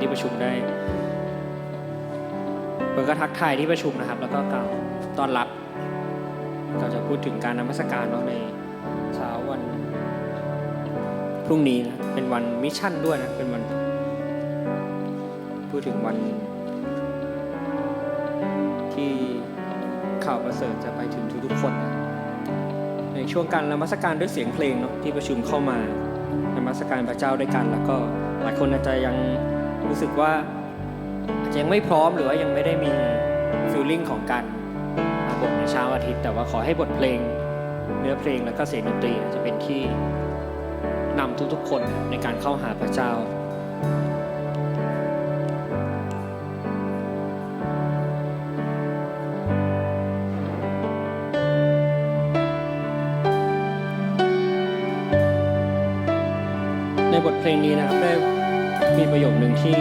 ที่ประชุมได้เปิดกระทักทายที่ประชุมนะครับ แล้วก็กล่าวต้อนรับก็จะพูดถึงการนมัสการเนาะในเช้าวันพรุ่งนี้นะเป็นวันมิชชั่นด้วยนะเป็นวันพูดถึงวัน ที่ข่าวประเสริฐจะไปถึงทุกๆคนนะในช่วงการนมัสการด้วยเสียงเพลงเนาะที่ประชุมเข้ามานมัสการพระเจ้าด้วยกัน แล้วก็หลายคนอาจจะยัง รู้สึกว่าอาจจะยังไม่พร้อมหรือว่ายังไม่ได้มีฟีลลิ่งของการมาบทในเช้าอาทิตย์ แต่ว่าขอให้บทเพลงเนื้อเพลงแล้วก็เสียงดนตรีจะเป็นที่นำทุกๆคนในการเข้าหาพระเจ้าในบทเพลงนี้นะครับได้ มีประโยคหนึ่งที่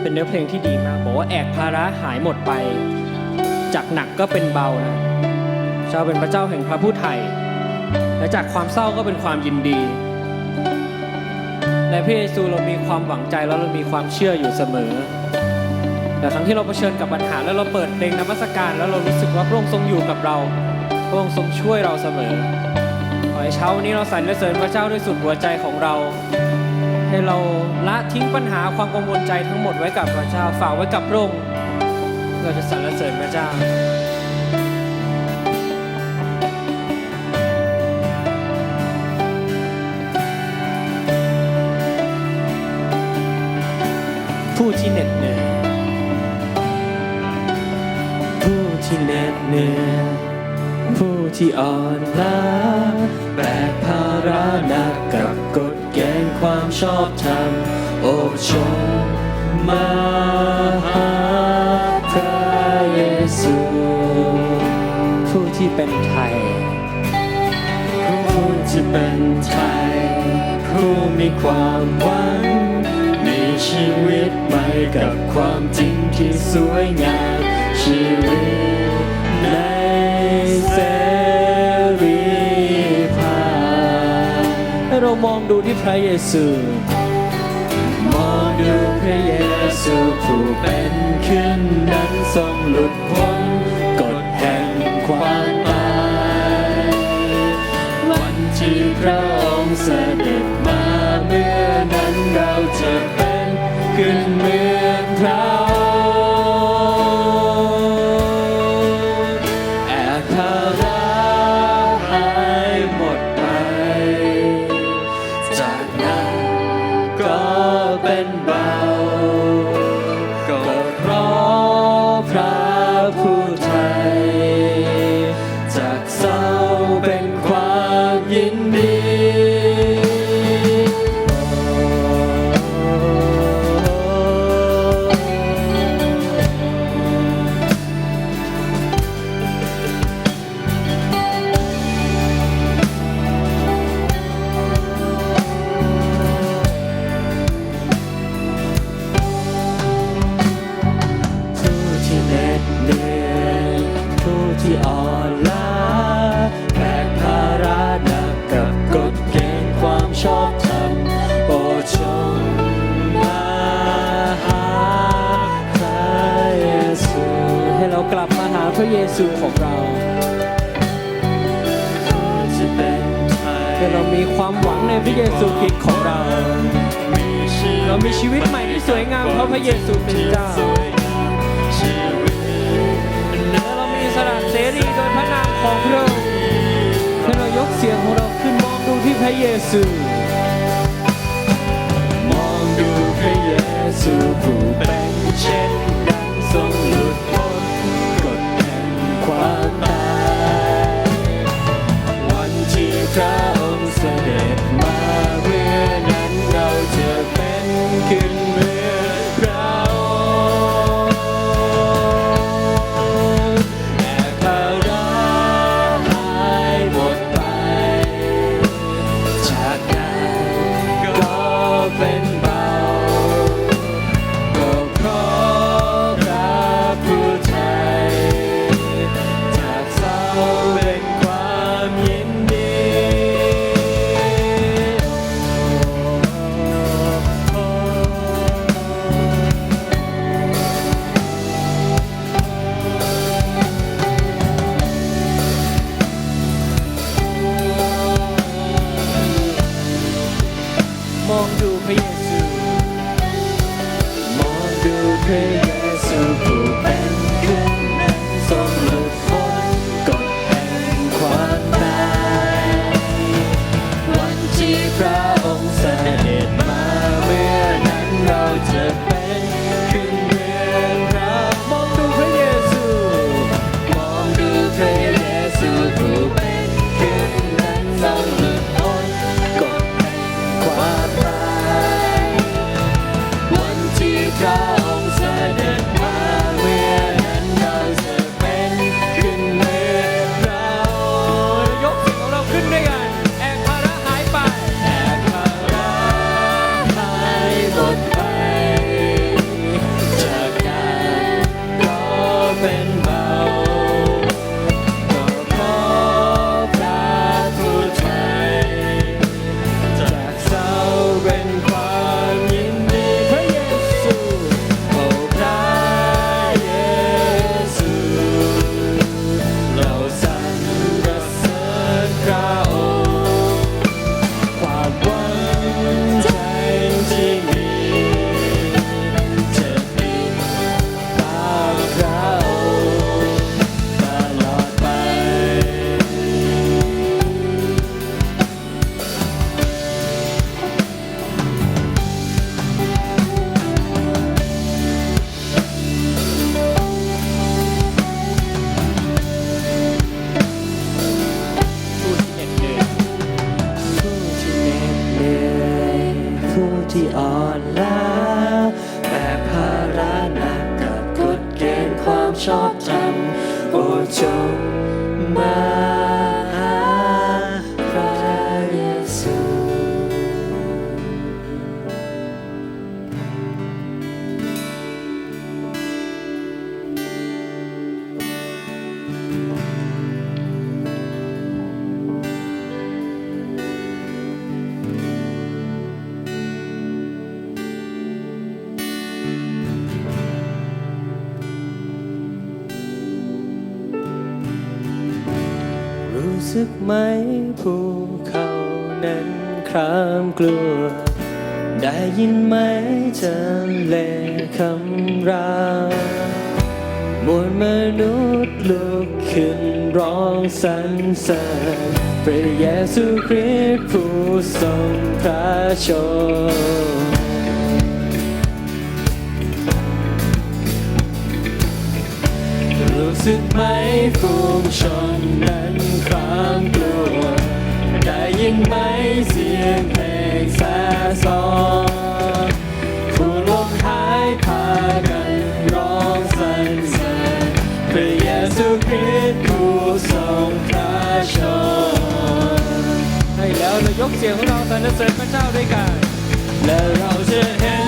เป็นเนื้อเพลงที่ดีมาก บอกว่าแอกภาระหายหมดไป จากหนักก็เป็นเบานะเจ้าเป็นพระเจ้าแห่งพระผู้ไทย และจากความเศร้าก็เป็นความยินดีในพระเยซูเรามีความหวังใจแล้วเรามีความเชื่ออยู่เสมอ แต่ครั้งที่เราเผชิญกับปัญหาแล้วเราเปิดเพลงนมัสการ แล้วเรารู้สึกว่าพระองค์ทรงอยู่กับเราพระองค์ทรงช่วยเราเสมอขอให้เช้าวันนี้เราสรรเสริญพระเจ้าด้วยสุดหัวใจของเรา ให้เราละทิ้งปัญหาความกังวลใจทั้งหมดไว้กับพระเจ้าฝากไว้กับพระองค์เราจะสรรเสริญพระเจ้าผู้ที่เหน็ดเหนื่อยผู้ที่เหน็ดเหนื่อยผู้ที่อ่อนล้า ชอบธรรมโอชมมาหาพระเยซู ผู้ที่เป็นไทย ผู้ที่เป็นไทย ผู้มีความหวังมีชีวิตใหม่กับความจริงที่สวยงามชีวิตในเส มองดูที่พระเยซู มองดูพระเยซูผู้เป็นขึ้นนั้นทรงหลุดพ้นกฎแห่งความตายวันที่พระองค์เสด็จมาเมื่อนั้นเราจะเป็นขึ้นเหมือนพระ สียงของเราขึ้นมองดูที่พระเยซูมองดูพระเยซูผู้เป็นเช่นนั้นทรงหลุด สึกไหมภูเขานั้นครามกลัว ได้ยินไหมจำเลคำรามมวลมนุษย์ลุกขึ้นร้องสรรเสริญพระเยซูคริสต์ผู้ทรงพระชนรู้สึกไหมฝูงชนนั้น ความกลัวได้ยินไหมเสียงเพลงแสซองผู้ลมหายพากันร้องสรรเสริเยซูคธูทรงพระชนให้แล้วเรายกเสียงของเราสรรเสริญพระเจ้าด้วยกันและเราจะเห็น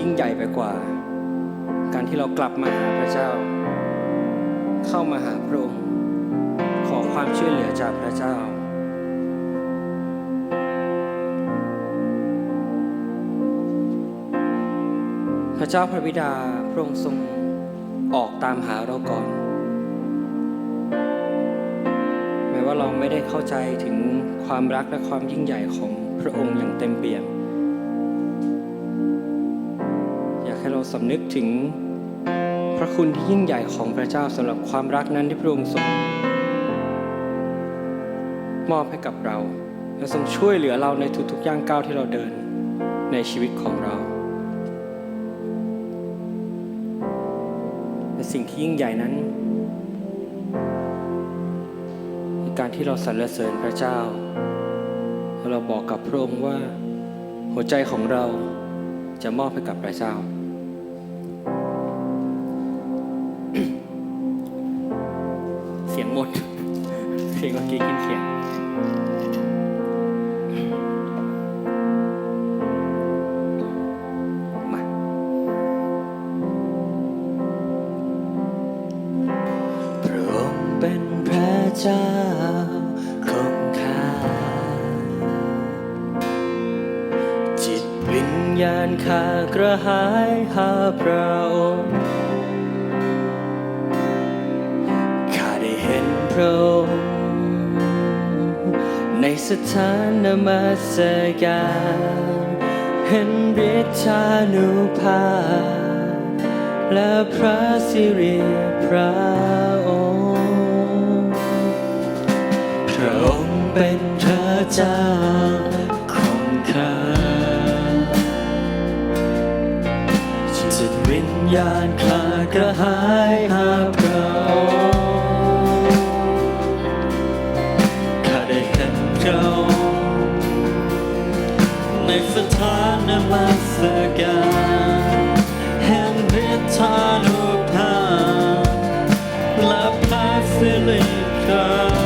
ยิ่งใหญ่ไปกว่า การที่เรากลับมาหาพระเจ้า เข้ามาหาพระองค์ ขอความช่วยเหลือจากพระเจ้าพระเจ้าพระบิดาพระองค์ทรงออกตามหาเราก่อน แม้ว่าเราไม่ได้เข้าใจถึงความรักและความยิ่งใหญ่ของพระองค์อย่างเต็มเปี่ยม สำนึกถึง พระคุณที่ยิ่งใหญ่ของพระเจ้าสำหรับความรักนั้นที่พระองค์ทรงมอบให้กับเรา และทรงช่วยเหลือเราในทุกๆย่างก้าวที่เราเดินในชีวิตของเราและสิ่งที่ยิ่งใหญ่นั้นคือการที่เราสรรเสริญพระเจ้าและเราบอกกับพระองค์ว่า หัวใจของเราจะมอบให้กับพระเจ้า หมด เพลงเมื่อกี้กินเขียง ถานนมัสการเห็นฤทธานุภาพและพระสิริพระองค์พระองค์เป็นพระเจ้าของข้าจิตวิญญาณข้ากระหายหา การเห็นฤทธานุภาพและพระสิริพระอ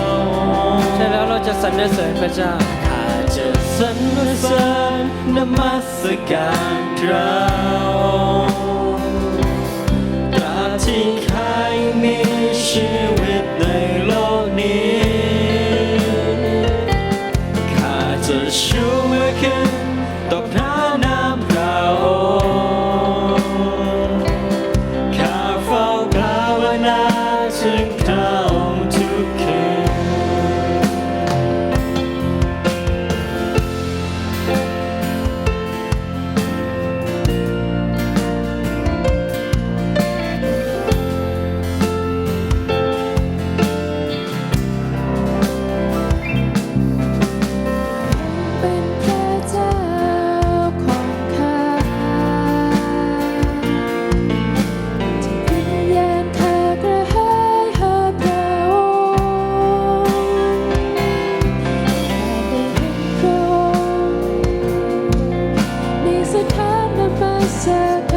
งค์ใช่แล้วเราจะสรรเสริญพระเจ้าข้าจะสรรเสริญนมัสการพระองค์ตราบที่ข้ายังมีชีวิตในโลกนี้ circle.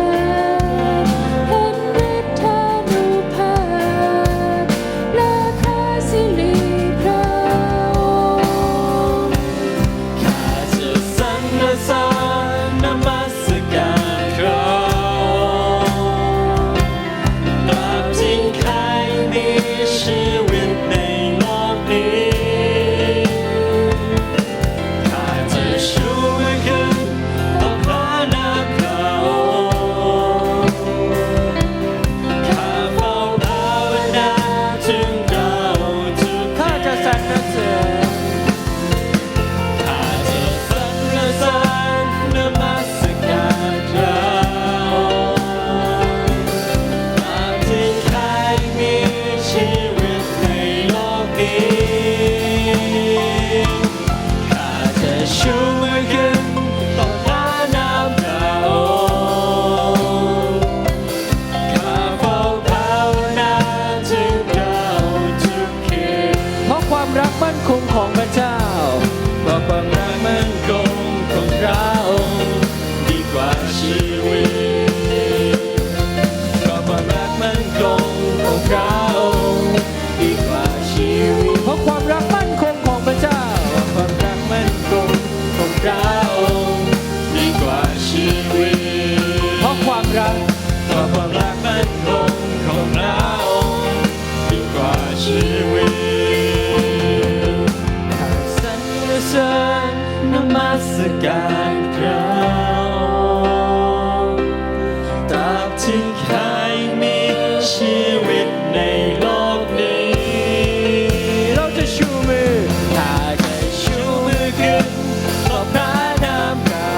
สการพระองค์ตราบที่ใครมีชีวิตในโลกนี้ เราจะชูมือถ้าจะชูมือขึ้นต่อพระนามเรา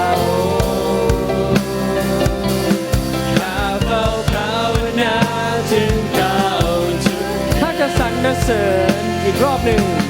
ข้าเฝ้าภาวนาถึงเราทุกถ้าจะสรรเสริญอีกรอบหนึ่ง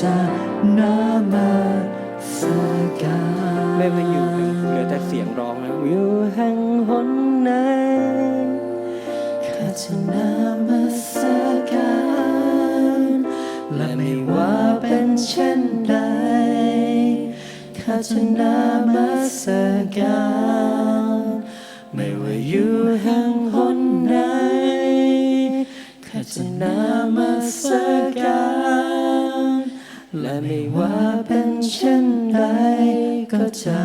จะนมัสการไม่ว่าอยู่เหลือแต่เสียงร้องนะอยู่แห่งหนไหนข้าจะนมัสการและไม่ว่าเป็นเช่นใดข้าจะนมัสการไม่ว่าอยู่แห่งหนไหนข้าจะนมัสการ และไม่ว่าเป็นเช่นใดก็จะ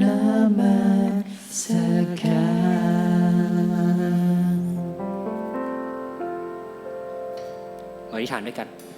นามัสการอธิษฐานด้วยกัน